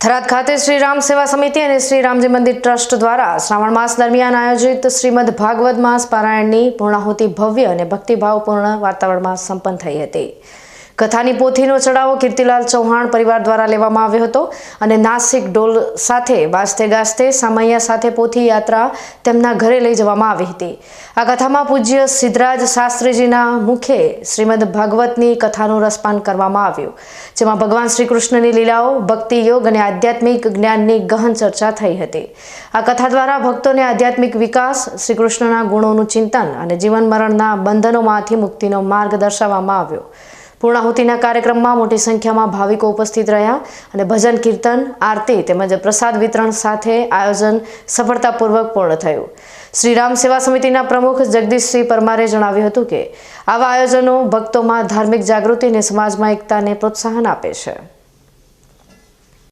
થરાદ ખાતે શ્રી રામ સેવા સમિતિ અને શ્રી રામજી મંદિર ટ્રસ્ટ દ્વારા શ્રાવણ માસ દરમિયાન આયોજિત શ્રીમદ ભાગવત માસ પારાયણની પૂર્ણાહુતિ ભવ્ય અને ભક્તિભાવપૂર્ણ વાતાવરણમાં સંપન્ન થઈ હતી. કથાની પોથીનો ચડાવો કીર્તિલાલ ચૌહાણ પરિવાર દ્વારા લેવામાં આવ્યો હતો અને નાસિક ઢોલ સાથે વાજતે ગાજતે સામૈયા સાથે પોથી યાત્રા તેમના ઘરે લઈ જવામાં આવી હતી. આ કથામાં પૂજ્ય સિદ્ધરાજ શાસ્ત્રીજીના મુખે શ્રીમદ ભાગવતની કથાનું રસપાન કરવામાં આવ્યું, જેમાં ભગવાન શ્રી કૃષ્ણની લીલાઓ, ભક્તિ યોગ અને આધ્યાત્મિક જ્ઞાનની ગહન ચર્ચા થઈ હતી. આ કથા દ્વારા ભક્તોને આધ્યાત્મિક વિકાસ શ્રી કૃષ્ણના ગુણોનું ચિંતન અને જીવન મરણના બંધનોમાંથી મુક્તિનો માર્ગ દર્શાવવામાં આવ્યો. પૂર્ણાહુતિના કાર્યક્રમમાં મોટી સંખ્યામાં ભાવિકો ઉપસ્થિત રહ્યા અને ભજન, કીર્તન, આરતી તેમજ પ્રસાદ વિતરણ સાથે આયોજન સફળતાપૂર્વક પૂર્ણ થયું. શ્રીરામ સેવા સમિતિના પ્રમુખ જગદીશસિંહ પરમારે જણાવ્યું હતું કે આવા આયોજનો ભક્તોમાં ધાર્મિક જાગૃતિ અને સમાજમાં એકતાને પ્રોત્સાહન આપે છે.